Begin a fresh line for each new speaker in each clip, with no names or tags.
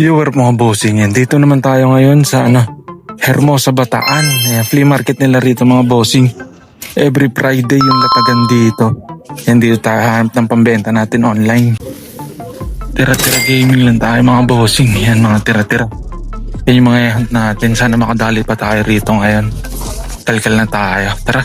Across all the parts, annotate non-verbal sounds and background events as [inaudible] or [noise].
Viewer mga bossing yan. Dito naman tayo ngayon sa ano, Hermosa Bataan. Ayan, flea market nila rito mga bossing. Every Friday yung latagan dito. Yan dito tayo hanap ng pambenta natin online. Tira-tira gaming lang tayo mga bossing. Yan mga tira-tira. Yan yung mga hunt natin. Sana makadali pa tayo rito ngayon. Kalkal na tayo. Tara.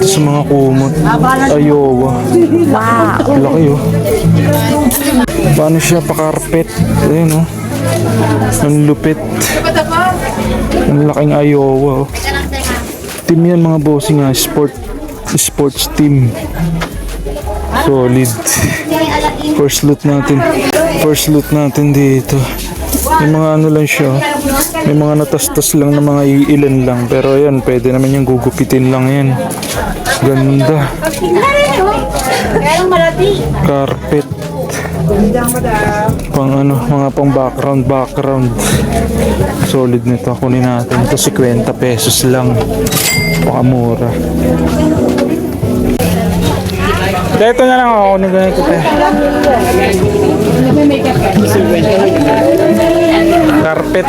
natin sa mga kumot. Ayowa. Wow. Laki oh. Paano siya pa-carpet? Ayun oh. Ang lupit. Ang laking Ayowa oh. Team yan mga bossing ah. Sport, sports team. Solid. First loot natin. First loot natin dito. May mga ano lang siya. oh. May mga natastas lang na mga ilan lang. Pero yan, pwede naman yung gugupitin lang yan. Ganda. Carpet. Pang ano, mga pang background, background. Solid nito. Kunin natin. Ito 50 pesos lang. Pakamura. Dito na lang ako. Kunin ko na ito. Carpet.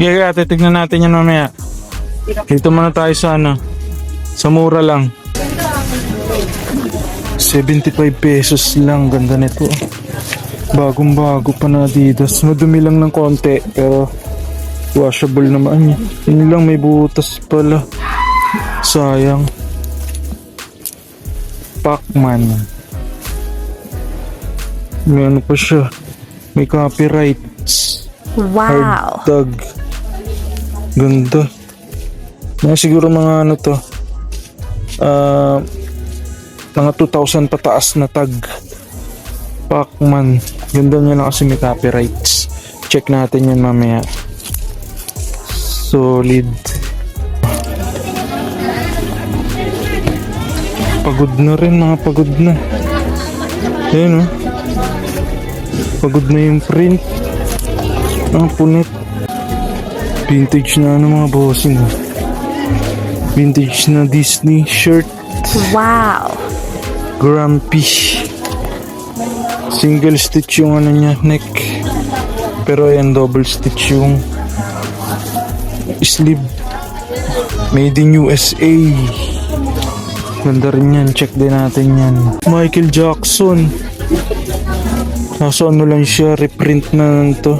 Yeah, ate, tignan natin yan mamaya. Dito muna tayo sa ano, sa mura lang. 75 pesos lang, ganda nito. Bagong bago pa na Adidas. Madumi lang ng konti, pero washable naman. Yun lang, may butas pala. Sayang. Pacman. May ano pa siya. May copyrights.
Wow.
Hard tag. Ganda. Mga siguro mga ano to. Ah, mga 2,000 pataas na tag. Pacman. Ganda niya lang kasi may copyrights. Check natin yun mamaya. Solid. Pagod na rin, mga pagod na. Ayun oh. Pagod na yung print. Ang punit. Vintage na ano mga bossing. oh. Vintage na Disney shirt.
Wow.
Grumpy. Single stitch yung ano niya, neck. Pero ayan, double stitch yung sleeve. Made in USA. Ganda rin yan. Check din natin yan. Michael Jackson. Nasa ano lang siya, reprint na lang to.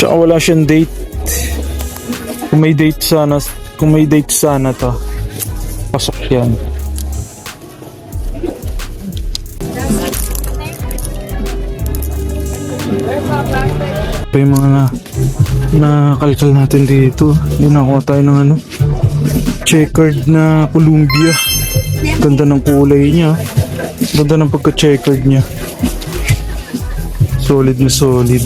Tsaka wala siyang date. Kung may date sana, kung may date sana to, pasok yan. pa yung mga na nakalkal natin dito. Yun nakuha tayo ng ano checkered na Columbia. Ganda ng kulay niya. Ganda ng pagka-checkered niya. Solid na solid.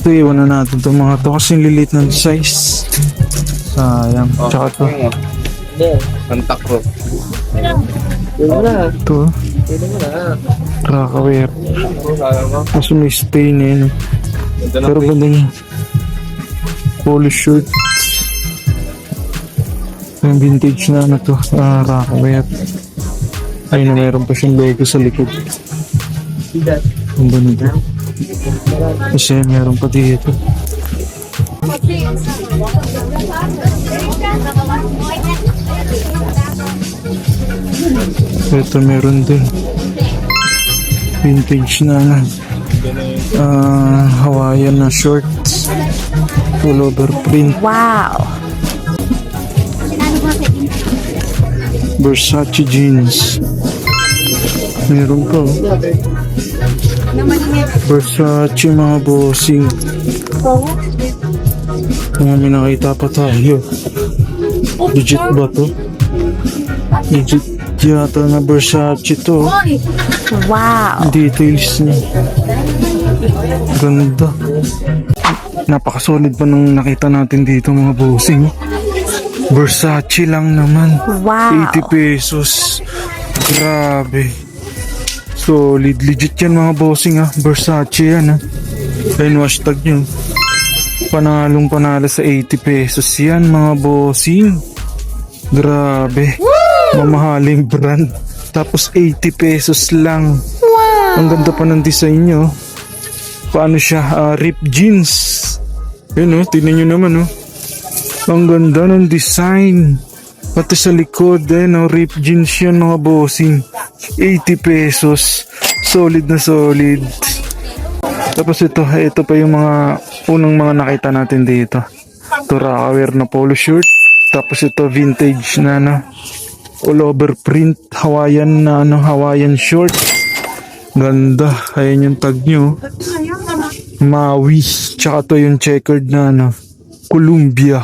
Ito iwan na natin itong mga to kasi lilit ng size. Sayang. Tsaka to.
Kontak ko.
Ito. Rakaware. Kaso may stain eh. No? Pero ganda niya. Polo shirt. Yung vintage na ano to. Ah. Ayun na meron pa siyang Lego sa likod. Ang ganda. Kasi meron pa dito. Ito meron din. Vintage na. Ah, Hawaiian na shorts. Full over print.
Wow.
Versace jeans. Meron pa. oh. Versace mga bossing. Mga may nakita pa tayo. Legit ba to? Legit yata na Versace to.
Wow.
Details niya. Ganda. Napakasolid pa nung nakita natin dito mga bossing. Versace lang naman.
Wow.
80 pesos. Grabe. Solid. Legit yan mga bossing ha. Versace yan ha. Ayun hashtag nyo. Panalong panalo sa 80 pesos yan mga bossing. Grabe. Mamahaling brand. Tapos 80 pesos lang. Ang ganda pa ng design nyo. Paano siya? Ah, rip jeans. Yun oh, tingnan nyo naman oh. Ang ganda ng design. Pati sa likod, eh, no, rip jeans yan mga bossing. 80 pesos. Solid na solid. Tapos ito, ito pa yung mga unang mga nakita natin dito. Ito rockaware na polo shirt. Tapos ito vintage na ano, all over print Hawaiian na ano, Hawaiian short. Ganda. Ayan yung tag nyo. Maui. Tsaka to yung checkered na ano, Columbia.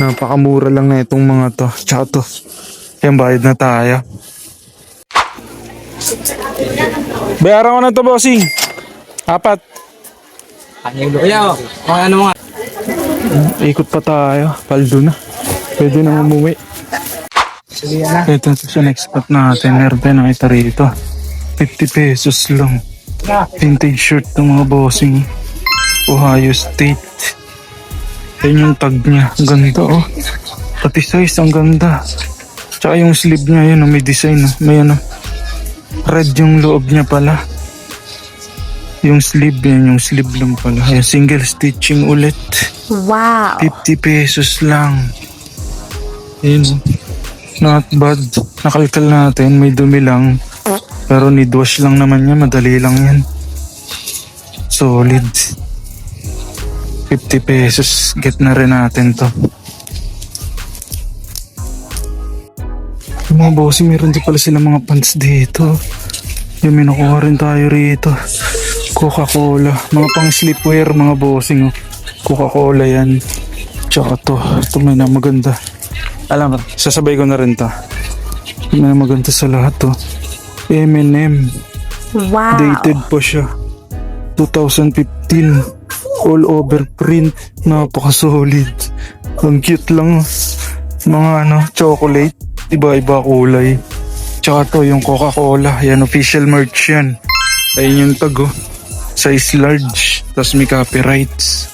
Napakamura lang na itong mga to. Tsaka to. Yan, bayad na tayo. Bayaran ko na to, bossing. Apat.
Kuya, oh. Mga ano nga.
Ikot pa tayo. Paldo na. Pwede na umuwi. Ito sa next spot natin. Tayo nakita rito. 50 pesos lang. Vintage shirt ng mga bossing. Ohio State. Yan yung tag niya. Ang ganda oh. Pati size ang ganda. Tsaka yung sleeve niya yun oh, may design oh. May ano. Red yung loob niya pala. Yung sleeve yan, yung sleeve lang pala. Ayan, single stitching ulit.
Wow.
50 pesos lang. Yun. Not bad. Nakalkal natin. May dumi lang. Pero need wash lang naman yan. Madali lang yan. Solid. 50 pesos. Get na rin natin to. Yung mga bossing, meron din pala sila mga pants dito. Yung may nakuha rin tayo rito. Coca-Cola. Mga pang sleepwear, mga bossing. oh. Coca-Cola yan. Tsaka to. Ito may na maganda. Alam mo, sasabay ko na rin to. May na maganda sa lahat to. M&M.
Wow.
Dated pa siya. 2015. All over print. Napaka-solid. Ang cute lang. oh. Mga ano, chocolate. Iba-iba kulay. Tsaka to, yung Coca-Cola. Yan, official merch yan. Ayun yung tag, oh. Size large. Tapos may copyrights.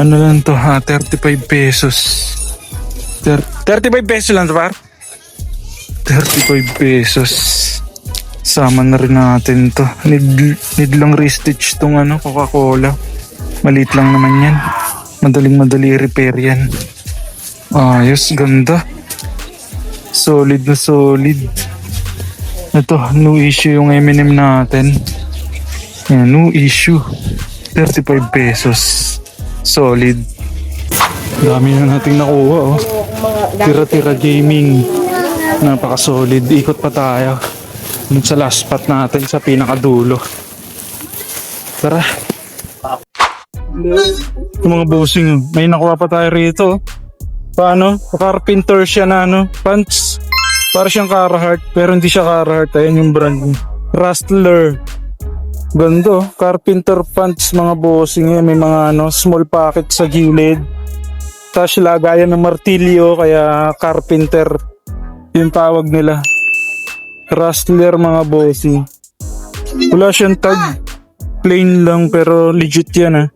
Ano lang to, ha? 35 pesos. Thir- 35 pesos lang to, par? 35 pesos. Sama na rin natin to. Need, need lang restitch tong ano, Coca-Cola. Maliit lang naman yan. Madaling madali repair yan. Ayos, ganda. Solid na solid. Ito, no issue yung M&M natin. Yan, no issue. 35 pesos. Solid. Dami na nating nakuha, oh. Tira-tira gaming. Napaka-solid. Ikot pa tayo. Dun sa last spot natin sa pinakadulo. Tara. Yung mga bossing, may nakuha pa tayo rito. Paano? Carpenter siya na ano, pants. Para siyang Carhartt, pero hindi siya Carhartt. Ayan yung brand. Rustler. Ganda, oh. carpenter pants mga bossing. Yan. May mga ano, small pocket sa gilid. Tapos lagayan ng martilyo, kaya carpenter. Yung tawag nila. Rustler mga bossing. Wala siyang tag. Plain lang pero legit yan ah.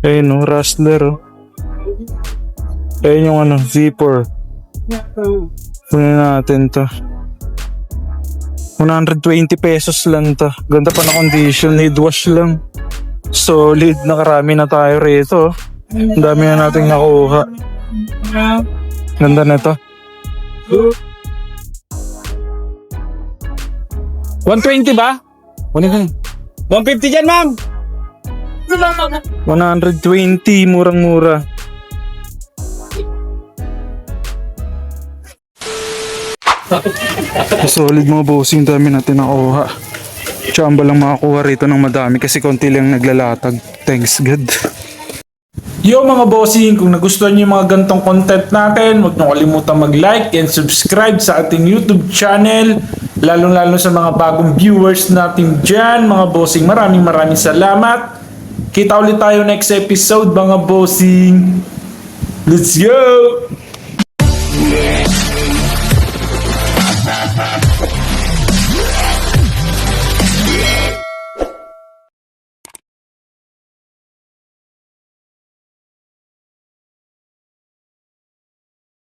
Ayun oh, Rustler oh. Ayun yung ano, zipper. Kunin natin to. 120 pesos lang to. Ganda pa na condition. Need wash lang. Solid. Nakarami na tayo rito. Ang dami na nating nakuha. Ganda na to. 120 ba? Kunin ka.
150 dyan, ma'am!
120, murang-mura. Solid mga bossing, dami natin nakuha. Chamba lang makakuha rito ng madami kasi konti lang naglalatag. Thanks God. Yo mga bossing, kung nagustuhan niyo yung mga gantong content natin, huwag niyo kalimutan mag-like and subscribe sa ating YouTube channel. Lalong-lalo sa mga bagong viewers natin dyan, mga bossing. Maraming maraming salamat. Kita ulit tayo next episode mga bossing. Let's go! Ha! [laughs]